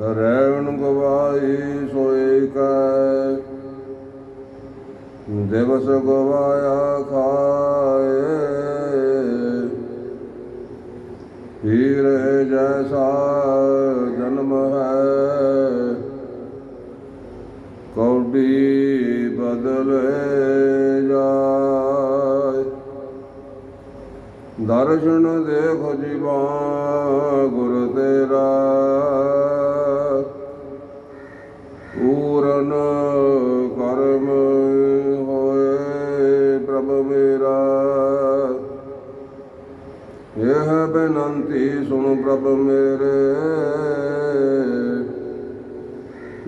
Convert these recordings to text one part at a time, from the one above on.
ਰਹਿਣ ਗਵਾਈ ਸੋਈ ਕੈ। ਦਿਵਸ ਗਵਾਇਆ ਖਾਏ। ਪੀਰ ਜੈਸਾ ਜਨਮ ਹੈ। ਕੌਡੀ ਬਦਲੇ ਜਾਏ। ਦਰਸ਼ਨ ਦੇਖੋ ਜੀਵਾ ਗੁਰ ਤੇਰਾ। ਪ੍ਰਭ ਮੇਰਾ। ਇਹ ਬੇਨੰਤੀ ਸੁਣ ਪ੍ਰਭ ਮੇਰੇ।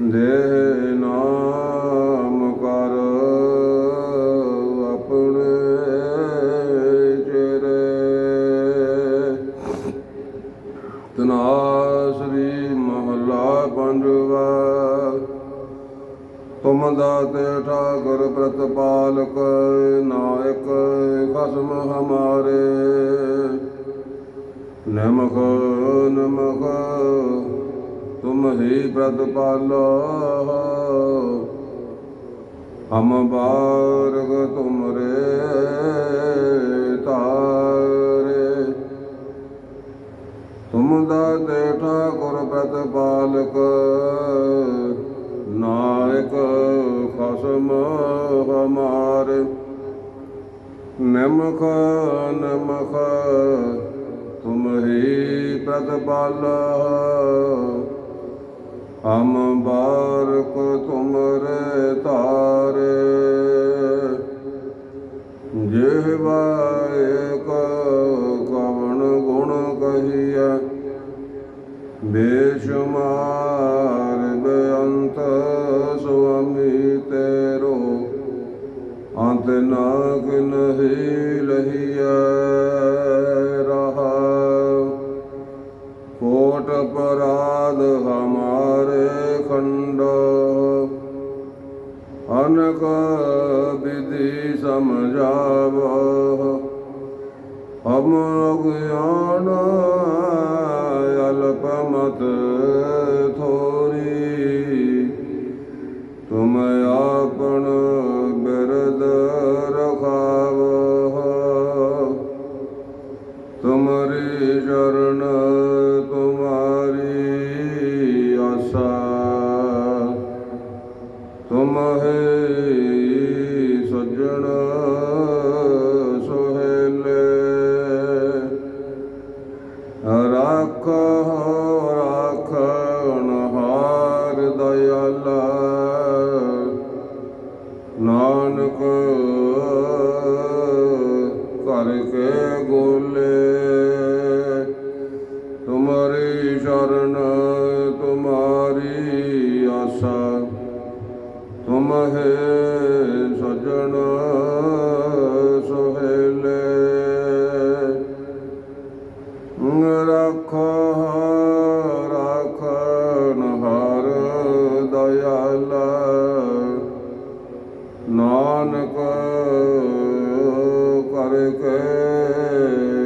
ਦੇ ਨਾਮ ਕਰ ਆਪਣੇ ਚਿਹਰੇ। ਤਨਾਸਰੀ ਮਹਲਾ ਪੰਜਵਾ। ਤੁਮ ਦਾਤੇ ਠਾਕੁਰ ਪ੍ਰਤਪਾਲਕ ਨਾਇਕ, ਖਸਮ ਹਮਾਰੇ। ਨਮਕ ਨਮਕ, ਤੁਮ ਹੀ ਪ੍ਰਤਪਾਲੋ ਹਮ ਬਾਰਗ ਤੁਮਰੇ ਤਾਰੇ ਤੁਮ ਦਾਤੇ ਠਾਕੁਰ ਪ੍ਰਤਪਾਲਕ ਨਾਇਕ ਖਸਮ ਹਮਾਰ। ਨਮਖ ਨਮਖ, ਤੁਮ ਹੀ ਪ੍ਰਤਪਾਲਾ। ਹਮ ਬਾਰਕ ਤੁਮਰੇ ਤਾਰੇ। ਜਿਹਵਾ ਕਵਣ ਗੁਣ ਕਹੀਐ। ਬੇਸ਼ੁਮਾਰ ਅੰਤ ਨਾ ਲਹੀਐ ਰਹਾ ਕੋਟ ਪਰਾਧ ਹਮਾਰੇ ਖੰਡ। ਅਨਕ ਵਿਧੀ ਸਮਝਾਵ। ਹਮ ਅਗਿਆਨ ਅਲਪ ਮਤ ਥੋਰੀ। ਤੁਮ ਆਪਣ ਤੁਮਰੀ ਚਰਨ ਤੁਮਾਰੀ ਆਸਾ। ਤੁਮ ਹੈ ਸੱਜਣ ਸੁਹੇਲੇ। ਰੱਖ ਰਾਖਣ ਹਾਰ ਦਇਆਲਾ। ਕਰਕੇ ਗੋਲੇ ਤੁਮਰੀ ਸ਼ਰਨ ਤੁਮਾਰੀ ਆਸਾ। ਤੁਮ ਹੈ ਸਜਣ ਸੁਹੇਲੇ। ਨਾਨਕ ਕਰਕੇ